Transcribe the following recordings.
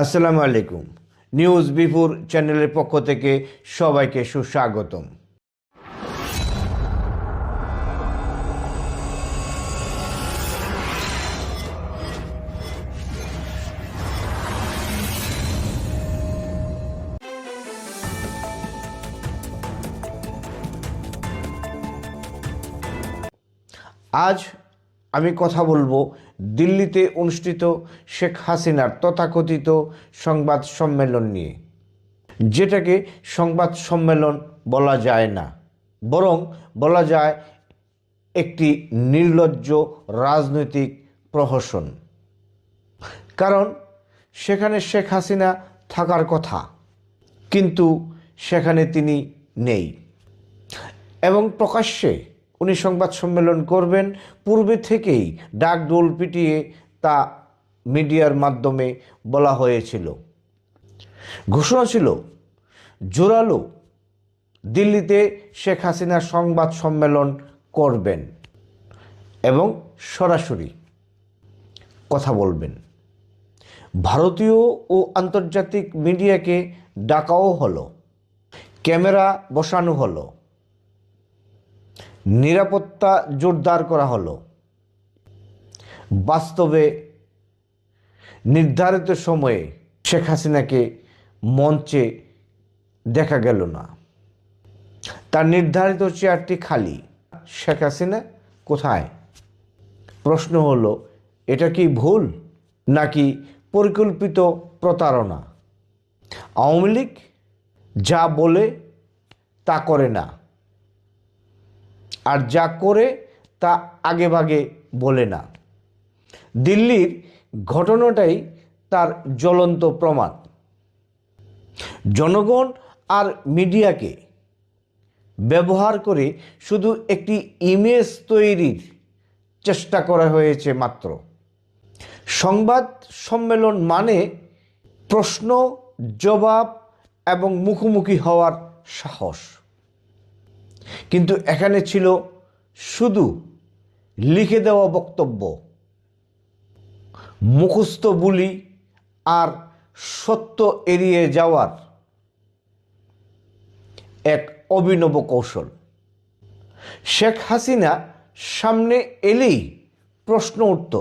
আসসালামু আলাইকুম। নিউজ বিপুর চ্যানেলের পক্ষ থেকে সবাইকে সুস্বাগতম। আজ আমি কথা বলব দিল্লিতে অনুষ্ঠিত শেখ হাসিনার তথাকথিত সংবাদ সম্মেলন নিয়ে। যেটাকে সংবাদ সম্মেলন বলা যায় না, বরং বলা যায় একটি নির্লজ্জ রাজনৈতিক প্রহসন। কারণ সেখানে শেখ হাসিনা থাকার কথা, কিন্তু সেখানে তিনি নেই। এবং প্রকাশ্যে উনি সংবাদ সম্মেলন করবেন। পূর্বে থেকেই ডাক ডোল পিটিয়ে তা মিডিয়ার মাধ্যমে বলা হয়েছিল। ঘোষণা ছিল, জোরালো দিল্লিতে শেখ হাসিনা সংবাদ সম্মেলন করবেন এবং সরাসরি কথা বলবেন। ভারতীয় ও আন্তর্জাতিক মিডিয়াকে ডাকাও হলো, ক্যামেরা বসানো হলো। নিরাপত্তা জোরদার করা হলো। বাস্তবে নির্ধারিত সময়ে শেখ হাসিনাকে মঞ্চে দেখা গেল না। তার নির্ধারিত চেয়ারটি খালি। শেখ হাসিনা কোথায়? প্রশ্ন হলো, এটা কি ভুল নাকি পরিকল্পিত প্রতারণা? আওয়ামী লীগ যা বলে তা করে না। আর যা করে তা আগে ভাগে বলে না। দিল্লির ঘটনাটাই তার জ্বলন্ত প্রমাণ। জনগণ আর মিডিয়াকে ব্যবহার করে শুধু একটি ইমেজ তৈরির চেষ্টা করা হয়েছে মাত্র। সংবাদ সম্মেলন মানে প্রশ্ন, জবাব এবং মুখোমুখি হওয়ার সাহস। কিন্তু এখানে ছিল শুধু লিখে দেওয়া বক্তব্য, মুখস্থ বুলি আর সত্য এড়িয়ে যাওয়ার এক অভিনব কৌশল। শেখ হাসিনা সামনে এলেই প্রশ্ন উঠত,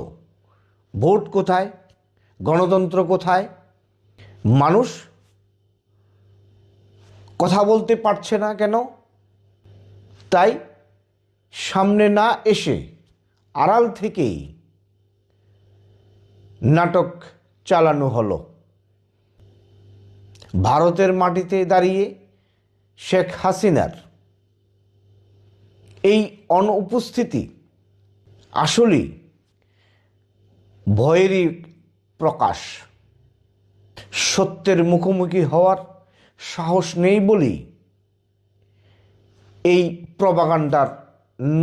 ভোট কোথায়, গণতন্ত্র কোথায়, মানুষ কথা বলতে পারছে না কেন? তাই সামনে না এসে আড়াল থেকেই নাটক চালানো হলো। ভারতের মাটিতে দাঁড়িয়ে শেখ হাসিনার এই অনুপস্থিতি আসলেই ভয়েরই প্রকাশ। সত্যের মুখোমুখি হওয়ার সাহস নেই বলেই এই প্রবাগান্ডার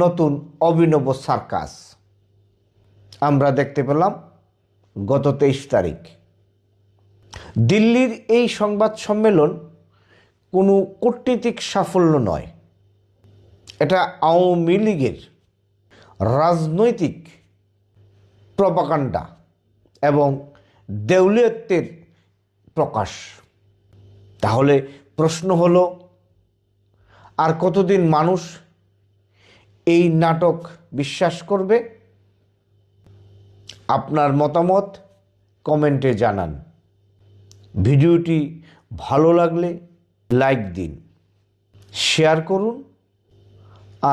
নতুন অভিনব সার্কাস। আমরা দেখতে পেলাম গত তেইশ তারিখ। দিল্লির এই সংবাদ সম্মেলন কোনো কূটনীতিক সাফল্য নয়। এটা আওয়ামী লীগের রাজনৈতিক প্রপাকাণ্ডা এবং দেউলিয়ত্বের প্রকাশ। তাহলে প্রশ্ন হলো আর কতদিন মানুষ এই নাটক বিশ্বাস করবে? আপনার মতামত কমেন্টে জানান। ভিডিওটি ভালো লাগলে লাইক দিন, শেয়ার করুন,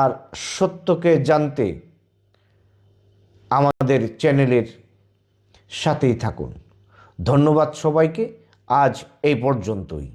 আর সত্যকে জানতে আমাদের চ্যানেলের সাথেই থাকুন। ধন্যবাদ সবাইকে, আজ এই পর্যন্তই।